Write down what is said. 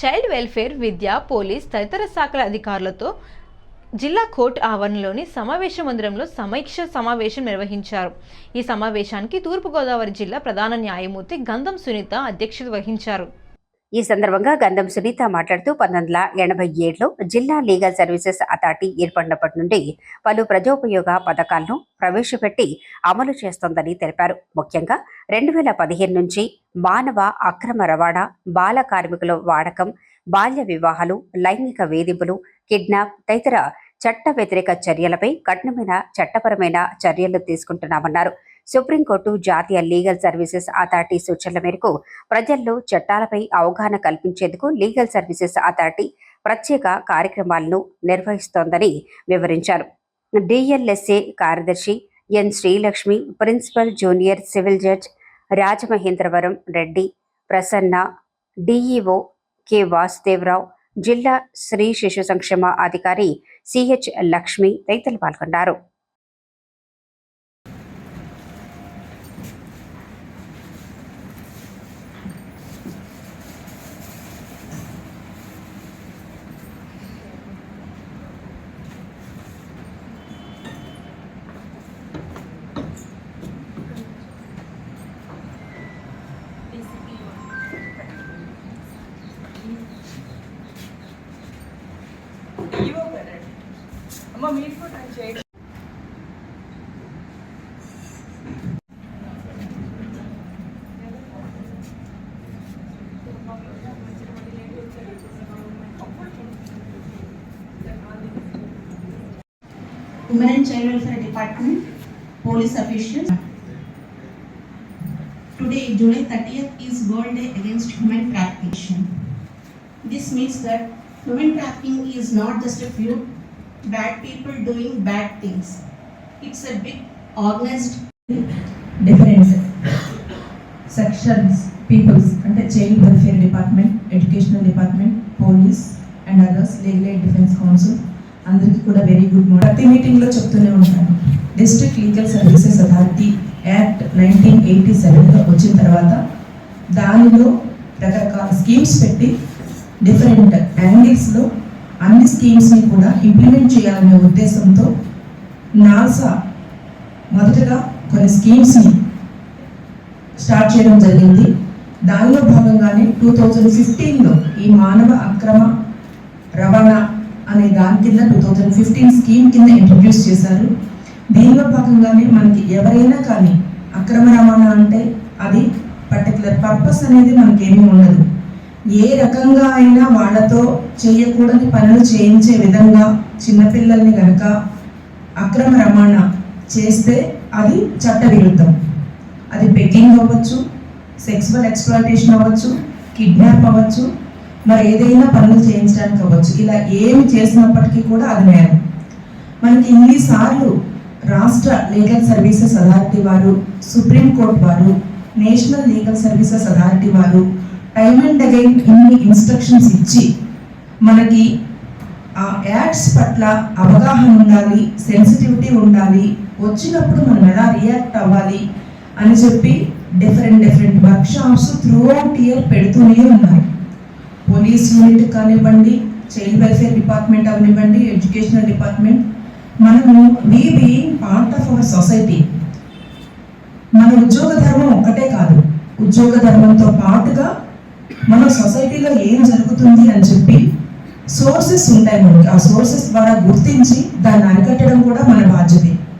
Child welfare విద్య police తదితర శాఖల అధికారులతో జిల్లా కోర్టు ఆవరణలోని సమావేశ మందిరంలో సమీక్ష సమావేశం నిర్వహించారు. ఈ సమావేశానికి తూర్పుగోదావరి జిల్లా ప్రధాన న్యాయమూర్తి గంధం సునీత అధ్యక్షత వహించారు. ఈ సందర్భంగా గంధం సునీత మాట్లాడుతూ పంతొమ్మిది వందల ఎనభై ఏడులో జిల్లా లీగల్ సర్వీసెస్ అథారిటీ ఏర్పడినప్పటి నుండి పలు ప్రజోపయోగ పథకాలను ప్రవేశపెట్టి అమలు చేస్తోందని తెలిపారు. ముఖ్యంగా రెండు వేల పదిహేను నుంచి మానవ అక్రమ రవాణా బాల కార్మికుల వాడకం బాల్య వివాహాలు లైంగిక వేధింపులు కిడ్నాప్ తదితర చట్ట వ్యతిరేక చర్యలపై కఠినమైన చట్టపరమైన చర్యలు తీసుకుంటున్నామన్నారు. సుప్రీంకోర్టు జాతీయ లీగల్ సర్వీసెస్ అథారిటీ సూచనల మేరకు ప్రజల్లో చట్టాలపై అవగాహన కల్పించేందుకు లీగల్ సర్వీసెస్ అథారిటీ ప్రత్యేక కార్యక్రమాలను నిర్వహిస్తోందని వివరించారు. డిఎల్ఎస్ఏ కార్యదర్శి N Sreelakshmi principal junior civil judge Rajamahendravaram Reddy Prasanna DEO K Vasudevarao జిల్లా స్త్రీ శిశు సంక్షేమ అధికారి సిహెచ్ లక్ష్మి తదితరులు పాల్గొన్నారు. ఇవో కదండి అమ్మ మీరు కూడా ట్రై చేయండి Women and Child Welfare Department, police officials. Today, July 30th is World Day Against Human Trafficking. This means that human trafficking is not just a few bad people doing bad things. It's a big organized different sections peoples అంటే child welfare department educational department police and others legal aid defence council అందరికీ కూడా very good morning ప్రతి మీటింగ్లో చెప్తూనే ఉంటాను. District legal services authority act nineteen eighty సెవెన్లో వచ్చిన తర్వాత దానిలో రకరకాల స్కీమ్స్ పెట్టి డిఫరెంట్ యాంగిల్స్లో అన్ని స్కీమ్స్ని కూడా ఇంప్లిమెంట్ చేయాలనే ఉద్దేశంతో నాసా మొదటగా కొన్ని స్కీమ్స్ని స్టార్ట్ చేయడం జరిగింది. దానిలో భాగంగానే టూ థౌజండ్ ఫిఫ్టీన్లో ఈ మానవ అక్రమ రవాణా అనే దాని కింద టూ థౌజండ్ ఫిఫ్టీన్ స్కీమ్ కింద ఇంట్రడ్యూస్ చేశారు. దీనిలో భాగంగానే మనకి ఎవరైనా కానీ అక్రమ రవాణా అంటే అది పర్టికులర్ పర్పస్ అనేది మనకేమీ ఉండదు. ఏ రకంగా అయినా వాళ్ళతో చేయకూడని పనులు చేయించే విధంగా చిన్నపిల్లల్ని గనక అక్రమ రవాణా చేస్తే అది చట్టవిరుద్ధం. అది బెగ్గింగ్ అవ్వచ్చు సెక్సువల్ ఎక్స్ప్లాయిటేషన్ అవ్వచ్చు కిడ్నాప్ అవ్వచ్చు మరి ఏదైనా పనులు చేయించడానికి అవ్వచ్చు. ఇలా ఏమి చేసినప్పటికీ కూడా అది నేరం. మనకి ఇన్నిసార్లు రాష్ట్ర లీగల్ సర్వీసెస్ అథారిటీ వారు సుప్రీంకోర్టు వారు నేషనల్ లీగల్ సర్వీసెస్ అథారిటీ వారు టైమ్ అండ్ అగైన్ ఇన్ని ఇన్స్ట్రక్షన్స్ ఇచ్చి మనకి ఆ యాడ్స్ పట్ల అవగాహన ఉండాలి సెన్సిటివిటీ ఉండాలి వచ్చినప్పుడు మనం ఎలా రియాక్ట్ అవ్వాలి అని చెప్పి different different workshops throughout year పెడుతూనే ఉన్నారు. పోలీస్ యూనిట్ కానివ్వండి చైల్డ్ వెల్ఫేర్ డిపార్ట్మెంట్ అవనివ్వండి ఎడ్యుకేషనల్ డిపార్ట్మెంట్ మనము we being part of our society మన ఉద్యోగ ధర్మం ఒక్కటే కాదు ఉద్యోగ ధర్మంతో పాటుగా మన సొసైటీలో ఏం జరుగుతుంది అని చెప్పి సోర్సెస్ ఉంటాయి మనకి. ఆ సోర్సెస్ ద్వారా గుర్తించి దాన్ని అరికట్టడం కూడా మన బాధ్యత.